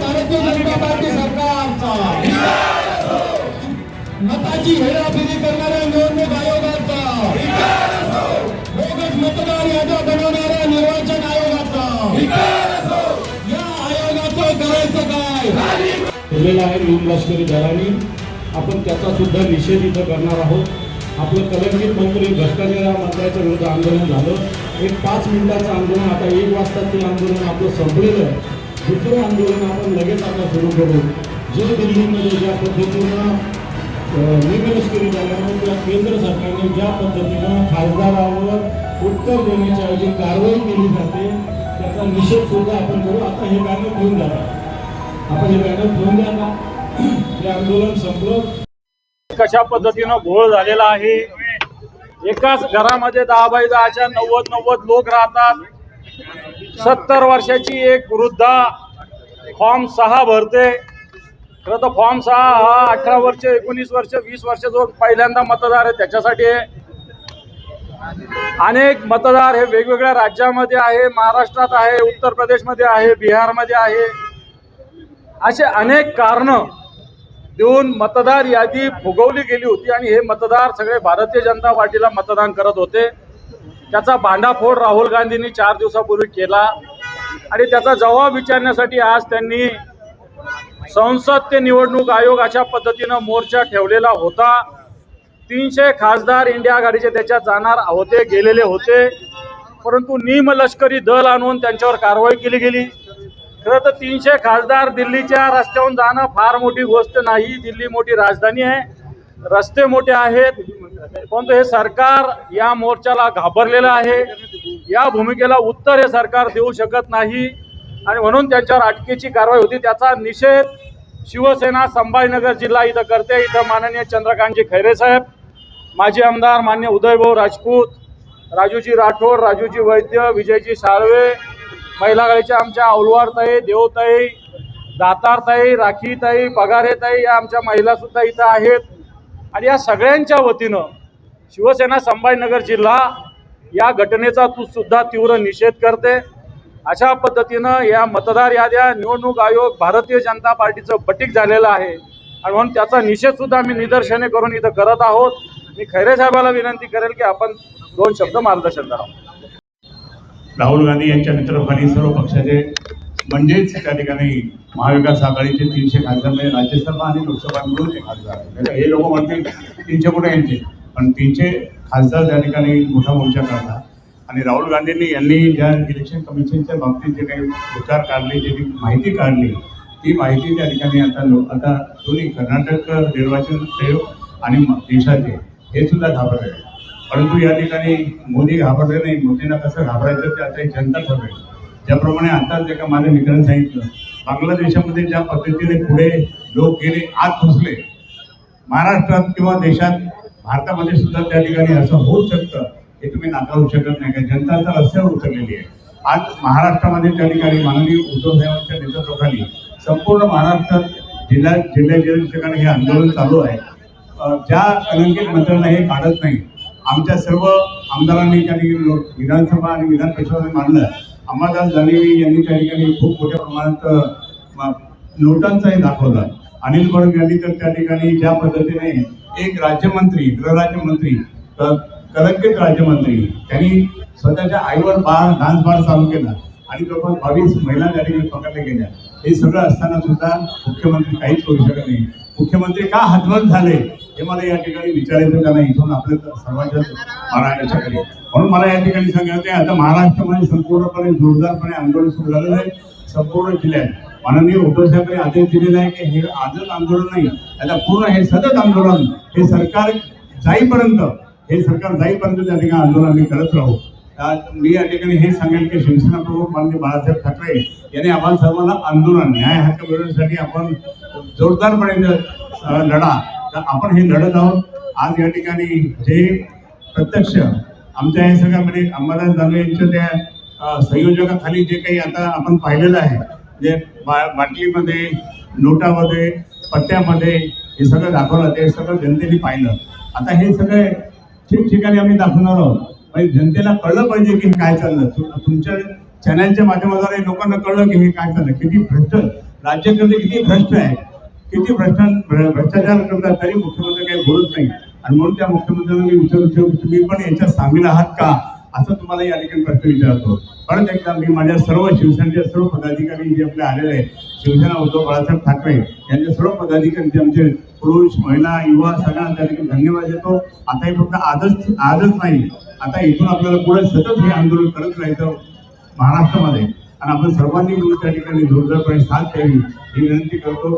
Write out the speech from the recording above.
Bharatiya Janata party सरकार मताची हेराफेरी करणाऱ्या निवडणूक आयोगाचा. बोगस मतदार याद्या बनवणाऱ्या निर्वाचन आयोगाचा. या आयोगाचं करायचं काय? केलेला आहे भीम लष्करी दलाने. आपण त्याचा सुद्धा निषेध इथं करणार आहोत. आपलं कलंकित मंत्री भ्रष्टाचार मंत्र्याच्या विरुद्ध आंदोलन झालं. एक पाच मिनिटाचं आंदोलन आता एक वाजता ते आंदोलन आपलं संपलेलं दुसरं आंदोलन आपण लगेच आता सुरू करू. जे दिल्लीमध्ये ज्या पद्धतीनं निवेश केली जाणार त्या केंद्र सरकारने ज्या पद्धतीनं खासदारावर उत्तर देण्याच्या ऐवजी कारवाई केली जाते त्याचा निषेध सुद्धा आपण करू. आता हे बॅनर घेऊन द्या आपण हे बॅनर घेऊन द्या ना हे आंदोलन संपलं. कशा पद्धतीनं घोळ झालेला आहे? एकाच घरामध्ये दहा बाय दहाच्या नव्वद नव्वद लोक राहतात. सत्तर वर्षाची एक वृद्धा फॉर्म सहा भरते. खरं तर फॉर्म सहा हा अठरा वर्ष एकोणीस वर्ष वीस वर्ष जो पहिल्यांदा मतदार आहे त्याच्यासाठी आहे. अनेक मतदार हे वेगवेगळ्या राज्यामध्ये आहे महाराष्ट्रात आहे उत्तर प्रदेशमध्ये आहे बिहारमध्ये आहे. असे अनेक कारणं देऊन मतदार यादी फुगवली गेली होती आणि हे मतदार सगळे भारतीय जनता पार्टीला मतदान करत होते. त्याचा भांडाफोड राहुल गांधींनी चार दिवसापूर्वी केला. आणि त्याचा जबाब विचारण्यासाठी आज त्यांनी संसद ते निवडणूक आयोग अशा पद्धतीनं मोर्चा ठेवलेला होता. तीनशे खासदार इंडिया आघाडीचे त्याच्यात जाणार होते गेलेले होते. परंतु निम लष्करी दल आणून त्यांच्यावर कारवाई केली गेली. खरं तर तीनशे खासदार दिल्लीच्या रस्त्यावरून जाणं फार मोठी गोष्ट नाही. दिल्ली मोठी राजधानी आहे. रस्ते मोठे आहेत. परंतु हे सरकार या मोर्चाला घाबरलेलं आहे. या भूमिकेला उत्तर हे सरकार देऊ शकत नाही. आणि म्हणून त्यांच्यावर अटकेची कारवाई होती. त्याचा निषेध शिवसेना संभाजीनगर जिल्हा इथं करते. इथं माननीय चंद्रकांतजी खैरे साहेब माजी आमदार मान्य उदयभाऊ राजपूत राजूजी राठोड राजूजी वैद्य विजयजी साळवे महिला आमच्या औलवारताई देवताई दातारताई राखीताई पगारेताई या आमच्या महिलासुद्धा इथं आहेत. आणि या सगळ्यांच्या वतीनं शिवसेना संभाजीनगर जिल्हा या घटनेचा तू सुद्धा तीव्र निषेध करते. अशा पद्धतीनं या मतदार याद्या निवडणूक आयोग भारतीय जनता पार्टीचं बटीक झालेलं आहे. आणि म्हणून त्याचा निषेध सुद्धा आम्ही निदर्शने करून इथं करत आहोत. मी खैरे साहेबाला विनंती करेल की आपण दोन शब्द मार्गदर्शन करावं. राहुल गांधी यांच्या नेतृत्वाखाली सर्व पक्षाचे म्हणजेच त्या ठिकाणी महाविकास आघाडीचे तीनशे खासदार म्हणजे राज्यसभा आणि लोकसभा मिळून एक खासदार म्हणजे हे लोक म्हणतील तीनशे कुठे यांचे? पण तीनशे खासदार त्या ठिकाणी मोठा मोर्चा काढला. आणि राहुल गांधींनी यांनी ज्या इलेक्शन कमिशनच्या बाबतीत जे काही विचार काढले जे काही माहिती काढली ती माहिती त्या ठिकाणी आता लो आता दोन्ही कर्नाटक निर्वाचन आयोग आणि देशाचे हे सुद्धा घाबरले परंतु या ठिकाणी मोदी घाबरले नाही. मोदींना कसं घाबरायचं ते आता जनता ठरवेल. ज्याप्रमाणे आता एका माझ्या मित्रांनी सांगितलं बांगलादेशामध्ये ज्या पद्धतीने पुढे लोक गेले आत घुसले महाराष्ट्रात किंवा देशात भारतामध्ये सुद्धा त्या ठिकाणी असं होऊ शकतं हे तुम्ही नाकारू शकत नाही का जनता तर रस्त्यावर उतरलेली आहे. आज महाराष्ट्रामध्ये त्या ठिकाणी माननीय उद्धवसाहेबांच्या नेतृत्वाखाली संपूर्ण महाराष्ट्रात जिल्हा जिल्ह्याच्या ठिकाणी हे आंदोलन चालू आहे. ज्या कलंकित मंत्र्यांना हे काढत नाही आमच्या सर्व आमदारांनी त्या ठिकाणी विधानसभा आणि विधान परिषदेमध्ये मांडलं अंबादास दानवे यांनी त्या ठिकाणी खूप मोठ्या प्रमाणात नोटांचाही दाखवला. अनिल बर्ग यांनी तर त्या ठिकाणी ज्या पद्धतीने एक राज्यमंत्री गृहराज्यमंत्री तर कलंकित राज्यमंत्री त्यांनी स्वतःच्या आईवर बाळ डान्स बार चालू केला आणि जवळपास बावीस महिला त्या ठिकाणी पकडल्या गेल्या. हे सगळं असताना सुद्धा मुख्यमंत्री काहीच करू शकत नाही. मुख्यमंत्री का हतबल झाले हे मला या ठिकाणी विचारायचं का नाही इथून आपल्या सर्वांच्या महाराष्ट्राकडे म्हणून मला या ठिकाणी सांगायचं आहे आता महाराष्ट्रामध्ये संपूर्णपणे जोरदारपणे आंदोलन सुरू झालेलं आहे. संपूर्ण जिल्ह्यात माननीय उद्धव साहेबांनी आदेश दिलेला आहे की हे आजच आंदोलन नाही आता पूर्ण हे सतत आंदोलन हे सरकार जाईपर्यंत हे सरकार जाईपर्यंत त्या ठिकाणी आंदोलन आम्ही करत राहू. मी या ठिकाणी हे सांगेल की शिवसेना प्रमुख माननीय बाळासाहेब ठाकरे यांनी आम्हाला सर्वांना आंदोलन न्याय हक्क मिळवण्यासाठी आपण जोरदारपणे लढा तर आपण हे लढत आहोत. आज या ठिकाणी जे प्रत्यक्ष आमच्या हे सगळ्यामध्ये अंबादास दानवे यांच्या त्या संयोजकाखाली जे काही आता आपण पाहिलेलं आहे जे बा बाटलीमध्ये नोटामध्ये पत्त्यामध्ये हे सगळं दाखवलं ते सगळं जनतेने पाहिलं. आता हे सगळे ठिकठिकाणी आम्ही दाखवणार आहोत. जनतेला कळलं पाहिजे की हे काय चाललं. तुमच्या चॅनलच्या माध्यमाद्वारे लोकांना कळलं की हे काय चाललं. किती भ्रष्ट राज्यकर्ते किती भ्रष्ट आहे. किती भ्रष्ट भ्रष्टाचार करतात तरी मुख्यमंत्री काही बोलत नाही. आणि म्हणून त्या मुख्यमंत्र्यांना मी विचारतो तुम्ही पण याच्यात सामील आहात का? असं तुम्हाला या ठिकाणी प्रश्न विचारतो. परत एकदा मी माझ्या सर्व शिवसेनेच्या सर्व पदाधिकारी जे आपले आलेले आहेत शिवसेना उद्धव बाळासाहेब ठाकरे यांच्या सर्व पदाधिकारी आमचे पुरुष महिला युवा सगळ्यांना त्या ठिकाणी धन्यवाद देतो. आता हे फक्त आजच आजच नाही आता इथून आपल्याला पुढे सतत हे आंदोलन करत राहायचं महाराष्ट्रामध्ये. आणि आपण सर्वांनी मिळून त्या ठिकाणी जोरदारपणे साथ द्यावी ही विनंती करतो.